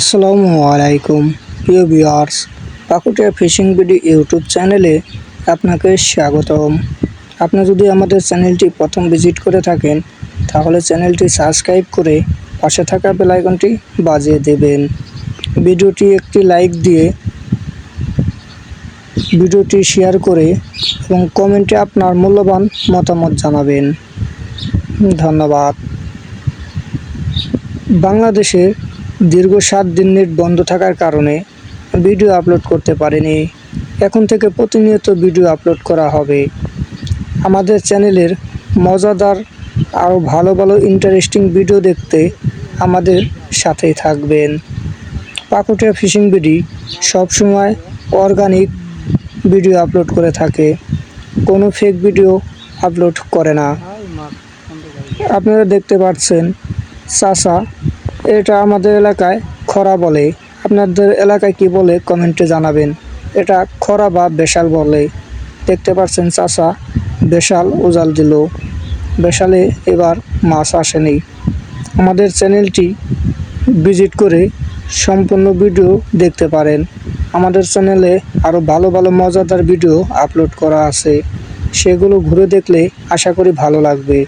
আসসালামু আলাইকুম। প্রিয় viewers, Pakutia fishing BD YouTube চ্যানেলে আপনাকে স্বাগতম। আপনি যদি আমাদের চ্যানেলটি প্রথম ভিজিট করে থাকেন, তাহলে চ্যানেলটি সাবস্ক্রাইব করে পাশে থাকা বেল আইকনটি বাজিয়ে দেবেন। ভিডিওটি একটি লাইক দিয়ে ভিডিওটি শেয়ার করে এবং কমেন্টে আপনার মূল্যবান মতামত জানাবেন। ধন্যবাদ। বাংলাদেশে দীর্ঘ সাত দিন নেট বন্ধ থাকার কারণে ভিডিও আপলোড করতে পারিনি। এখন থেকে প্রতিনিয়ত ভিডিও আপলোড করা হবে। আমাদের চ্যানেলের মজাদার আরও ভালো ভালো ইন্টারেস্টিং ভিডিও দেখতে আমাদের সাথেই থাকবেন। পাকুটিয়া ফিশিং বিডি সবসময় অর্গানিক ভিডিও আপলোড করে থাকে। কোনো ফেক ভিডিও আপলোড করে না। আপনারা দেখতে পাচ্ছেন চাষা এটা আমাদের এলাকায় খরা বলে। আপনাদের এলাকায় কি বলে কমেন্টে জানাবেন। এটা খরা বা বেশাল বলে। দেখতে পাচ্ছেন চাষা, বেশাল উজাল দিল। বেশালে এবার মাছ আসেনি। আমাদের চ্যানেলটি ভিজিট করে সম্পূর্ণ ভিডিও দেখতে পারেন। আমাদের চ্যানেলে আরও ভালো ভালো মজাদার ভিডিও আপলোড করা আছে। সেগুলো ঘুরে দেখলে আশা করি ভালো লাগবে।